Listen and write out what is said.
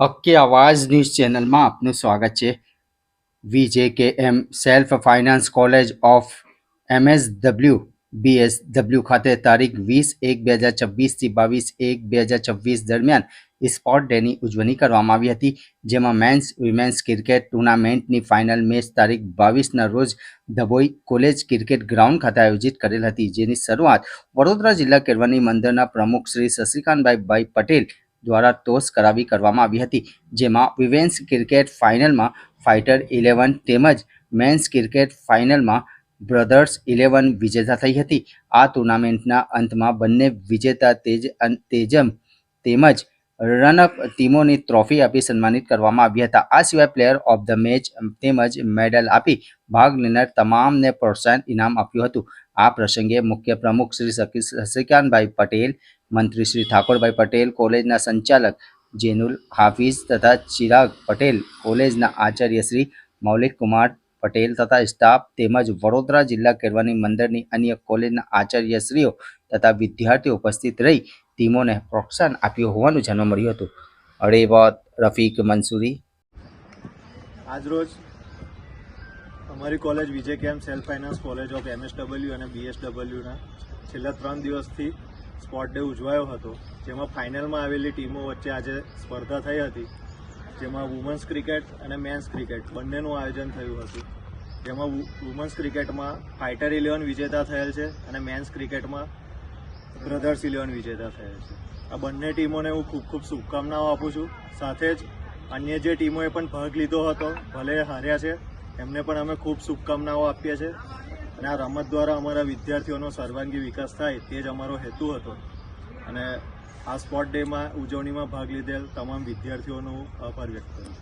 હક્કે આવાજ ન્યૂઝ ચેનલમાં આપનું સ્વાગત છે. VJ K M self finance college of MSW BSW ખાતે તારીખ વીસ એક બે હજાર છવ્વીસથી બાવીસ એક બે હજાર છવ્વીસ દરમિયાન સ્પોર્ટ ડેની ઉજવણી કરવામાં આવી હતી, જેમાં મેન્સ, વિમેન્સ ક્રિકેટ ટુર્નામેન્ટની ફાઇનલ મેચ તારીખ બાવીસના રોજ ધબોઈ કોલેજ ક્રિકેટ ગ્રાઉન્ડ ખાતે આયોજિત કરેલ હતી, જેની શરૂઆત વડોદરા જિલ્લા કેળવણી મંદિરના પ્રમુખ શ્રી શશિકાંતભાઈ ભાઈ પટેલ દ્વારા ટોસ કરાવી કરવામાં આવી હતી, જેમાં વિવેન્સ ક્રિકેટ ફાઇનલમાં ફાઇટર ઇલેવન તેમજ મેન્સ ક્રિકેટ ફાઇનલમાં બ્રધર્સ ઇલેવન વિજેતા થઈ હતી. આ ટુર્નામેન્ટના અંતમાં બંને વિજેતા તેજ તેજમ તેમજ રનઅપ ટીમોની ટ્રોફી આપી સન્માનિત કરવામાં આવ્યા હતા. આ સિવાય પ્લેયર ઓફ ધ મેચ તેમજ મેડલ આપી ભાગ લેનાર તમામને પ્રોત્સાહન ઇનામ આપ્યું હતું. આ પ્રસંગે મુખ્ય પ્રમુખ શ્રી શકી- શશિકાંતભાઈ પટેલ મંત્રી શ્રી ઠાકોરભાઈ પટેલ કોલેજના સંચાલક જેનુલ હાફિઝ તથા ચિરાગ પટેલ કોલેજના આચાર્ય શ્રી મૌલિક કુમાર પટેલ તથા સ્ટાફ તેમજ વડોદરા જિલ્લા કેળવણી મંદિરની અન્ય કોલેજના આચાર્યશ્રીઓ તથા વિદ્યાર્થીઓ ઉપસ્થિત રહી ટીમોને પ્રોત્સાહન આપ્યું હોવાનું જાણવા મળ્યું હતું. અરેવત રફીક મંસૂરી. આજરોજ અમારી college Vijay camp self finance college of MSW અને બીએસડબલ્યુના છેલ્લા ત્રણ દિવસથી સ્પોર્ટ ડે ઉજવાયો હતો, જેમાં ફાઇનલમાં આવેલી ટીમો વચ્ચે આજે સ્પર્ધા થઈ હતી, જેમાં વુમન્સ ક્રિકેટ અને મેન્સ ક્રિકેટ બંનેનું આયોજન થયું હતું. જેમાં વુમન્સ ક્રિકેટમાં ફાઇટર ઇલેવન વિજેતા થયેલ છે અને મેન્સ ક્રિકેટમાં બ્રધર્સ ઇલેવન વિજેતા થયેલ છે. આ બંને ટીમોને હું ખૂબ ખૂબ શુભકામનાઓ આપું છું. સાથે જ અન્ય જે ટીમોએ પણ ભાગ લીધો હતો, ભલે હાર્યા છે, એમને પણ અમે ખૂબ શુભકામનાઓ આપીએ છીએ. અને આ રમત દ્વારા અમારા વિદ્યાર્થીઓનો સર્વાંગી વિકાસ થાય તે જ અમારો હેતુ હતો. અને આ સ્પોર્ટ ડેમાં ઉજવણીમાં ભાગ લીધેલ તમામ વિદ્યાર્થીઓનો આભાર વ્યક્ત કરું